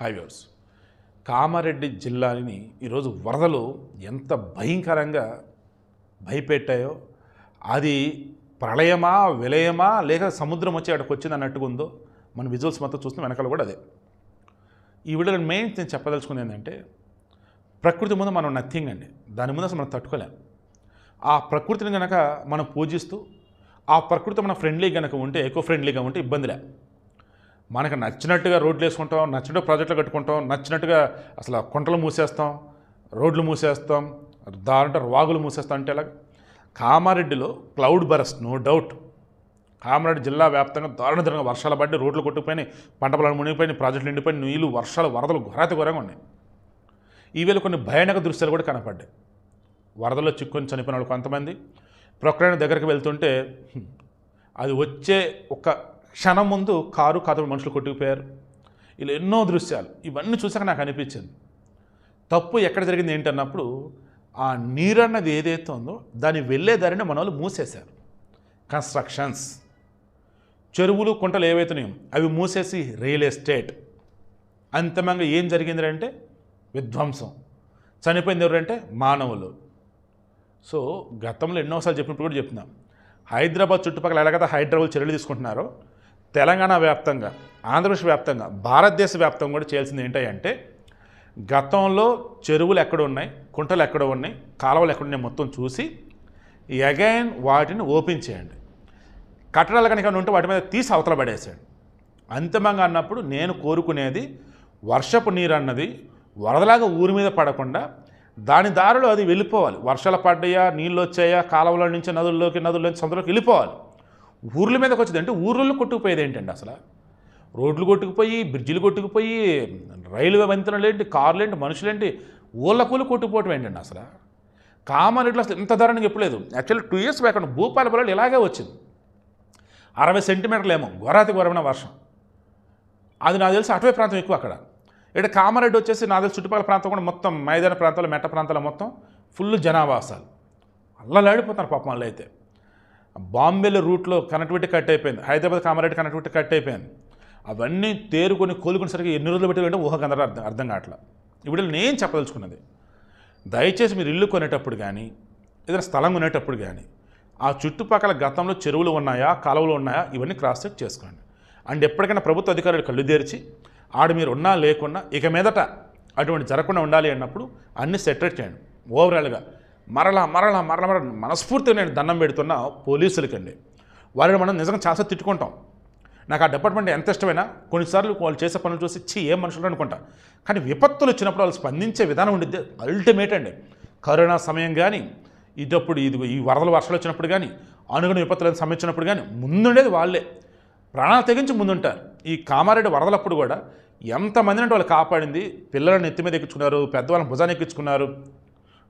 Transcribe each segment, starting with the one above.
Highways Kamareddy జిల్లాని ఈరోజు వరదలు ఎంత భయంకరంగా భయపెట్టాయో అది ప్రళయమా విలయమా లేక సముద్రం వచ్చి అక్కడికి వచ్చింది అన్నట్టుగా ఉందో మన విజువల్స్ మొత్తం చూస్తున్న వెనకాల కూడా అదే. ఈ వీడియోలో మెయిన్ నేను చెప్పదలుచుకుంది ఏంటంటే ప్రకృతి ముందు మనం నథింగ్ అండి. దాని ముందు అసలు మనం తట్టుకోలేం. ఆ ప్రకృతిని కనుక మనం పూజిస్తూ ఆ ప్రకృతి మన ఫ్రెండ్లీ కనుక ఉంటే ఎక్కువ ఫ్రెండ్లీగా ఉంటే ఇబ్బందిలే మనకు నచ్చినట్టుగా రోడ్లు వేసుకుంటాం నచ్చినట్టు ప్రాజెక్టులు కట్టుకుంటాం నచ్చినట్టుగా అసలు కుంటలు మూసేస్తాం రోడ్లు మూసేస్తాం దాంట్లో వాగులు మూసేస్తాం అంటే ఎలా కామారెడ్డిలో cloud burst no doubt. Kamareddy జిల్లా వ్యాప్తంగా దారుణ దారుణంగా వర్షాలు పడి రోడ్లు కొట్టుకుపోయినాయి పంట పొలాలు మునిగిపోయినాయి ప్రాజెక్టులు నిండిపోయిన నీళ్ళు వర్షాలు వరదలు ఘోరాతి ఘోరంగా ఉన్నాయి. ఈవేళ కొన్ని భయానక దృశ్యాలు కూడా కనపడ్డాయి. వరదలో చిక్కుని చనిపోయిన వాళ్ళు కొంతమంది. ప్రొక్లైన్ దగ్గరికి వెళ్తుంటే అది వచ్చే ఒక క్షణం ముందు కారు కథలు మనుషులు కొట్టుకుపోయారు. ఇలా ఎన్నో దృశ్యాలు. ఇవన్నీ చూసాక నాకు అనిపించింది. తప్పు ఎక్కడ జరిగింది ఏంటన్నప్పుడు ఆ నీరు అన్నది ఏదైతే ఉందో దాని వెళ్ళే దారిని మన వాళ్ళు మూసేశారు. కన్స్ట్రక్షన్స్ చెరువులు కుంటలు ఏవైతున్నాయో అవి మూసేసి రియల్ ఎస్టేట్ అంతిమంగా ఏం జరిగింది అంటే విధ్వంసం. చనిపోయింది ఎవరంటే మానవులు. సో గతంలో ఎన్నోసార్లు చెప్పినప్పుడు కూడా చెప్తున్నాం. హైదరాబాద్ చుట్టుపక్కల ఎలాగైతే హైదరాబాద్ చర్యలు తీసుకుంటున్నారో తెలంగాణ వ్యాప్తంగా ఆంధ్రప్రదేశ్ వ్యాప్తంగా భారతదేశ వ్యాప్తంగా కూడా చేయాల్సింది ఏంటంటే గతంలో చెరువులు ఎక్కడ ఉన్నాయి కుంటలు ఎక్కడ ఉన్నాయి కాలువలు ఎక్కడ ఉన్నాయి మొత్తం చూసి అగైన్ వాటిని ఓపెన్ చేయండి. కట్టడాలు కనుక ఉంటే వాటి మీద తీసి అవతల పడేసాడు అంతిమంగా అన్నప్పుడు నేను కోరుకునేది వర్షపు నీరు అన్నది వరదలాగా ఊరి మీద పడకుండా దాని దారిలో అది వెళ్ళిపోవాలి. వర్షాలు పడ్డాయా నీళ్ళు వచ్చాయా కాలువల నుంచి నదుల్లోకి నదుల్లోంచి సముద్రంలోకి వెళ్ళిపోవాలి. ఊర్ల మీదకి వచ్చింది. అంటే ఊర్లలో కొట్టుకుపోయేది ఏంటండి అసలు? రోడ్లు కొట్టుకుపోయి బ్రిడ్జిలు కొట్టుకుపోయి రైల్వే వంతెనలు ఏంటి కార్లు ఏంటి మనుషులేంటి ఊళ్ళ కూలి కొట్టుకుపోవటం ఏంటండి అసలు? కామారెడ్డిలో అసలు ఇంత ధరని చెప్పలేదు. యాక్చువల్లీ టూ ఇయర్స్ బ్యాక్ భూపాల పొలాలు ఇలాగే వచ్చింది. అరవై సెంటీమీటర్లు ఏమో గొరాతి ఘోరమైన వర్షం. అది నాకు తెలిసి అటవీ ప్రాంతం ఎక్కువ అక్కడ. ఇక్కడ కామారెడ్డి వచ్చేసి నాకు తెలిసి చుట్టుపక్కల ప్రాంతం కూడా మొత్తం మైదాన ప్రాంతాలు మెట్ట ప్రాంతాలు మొత్తం ఫుల్ జనావాసాలు. అల్లలాడిపోతారు పాపం వాళ్ళు అయితే బాంబేలో రూట్లో కనెక్టివిటీ కట్ అయిపోయింది. హైదరాబాద్ కామారెడ్డి కనెక్టివిటీ కట్ అయిపోయింది. అవన్నీ తేరుకొని కోలుకునేసరికి ఎన్ని రోజులు పెట్టి అంటే ఊహకు అందరూ అర్థం అర్థం కావట్లా. ఇప్పుడు నేను చెప్పదలుచుకున్నది? దయచేసి మీరు ఇల్లు కొనేటప్పుడు కానీ ఏదైనా స్థలం కొనేటప్పుడు కానీ ఆ చుట్టుపక్కల గతంలో చెరువులు ఉన్నాయా కాలువలు ఉన్నాయా ఇవన్నీ క్రాస్ చెక్ చేసుకోండి. అండ్ ఎప్పటికైనా ప్రభుత్వ అధికారులు కళ్ళు తెరిచి ఆడ మీరు ఉన్నా లేకున్నా ఇక మీదట అటువంటి జరగకుండా ఉండాలి అన్నప్పుడు అన్ని సెటరేట్ చేయండి. ఓవరాల్గా మరలా మరలా మరలా మరలా మనస్ఫూర్తిగా నేను దండం పెడుతున్న పోలీసులకండి. వారిని మనం నిజంగా చాలా తిట్టుకుంటాం. నాకు ఆ డిపార్ట్మెంట్ ఎంత ఇష్టమైనా కొన్నిసార్లు వాళ్ళు చేసే పనులు చూసి చి ఏం మనుషులు అనుకుంటా. కానీ విపత్తులు వచ్చినప్పుడు వాళ్ళు స్పందించే విధానం ఉండిద్ది. అల్టిమేట్ అండి. కరోనా సమయం కానీ ఇదప్పుడు ఇది ఈ వరదల వర్షాలు వచ్చినప్పుడు కానీ అనుగుణ విపత్తులను సమయించినప్పుడు కానీ ముందుండేది వాళ్ళే. ప్రాణాలు తెగించి ముందుంటారు. ఈ కామారెడ్డి వరదలప్పుడు కూడా ఎంతమందిని అంటే వాళ్ళు కాపాడింది. పిల్లలను నెత్తి మీద ఎక్కించుకున్నారు పెద్దవాళ్ళని భుజాన్ని ఎక్కించుకున్నారు.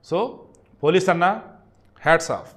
సో పోలీస్ అన్న హ్యాట్స్ ఆఫ్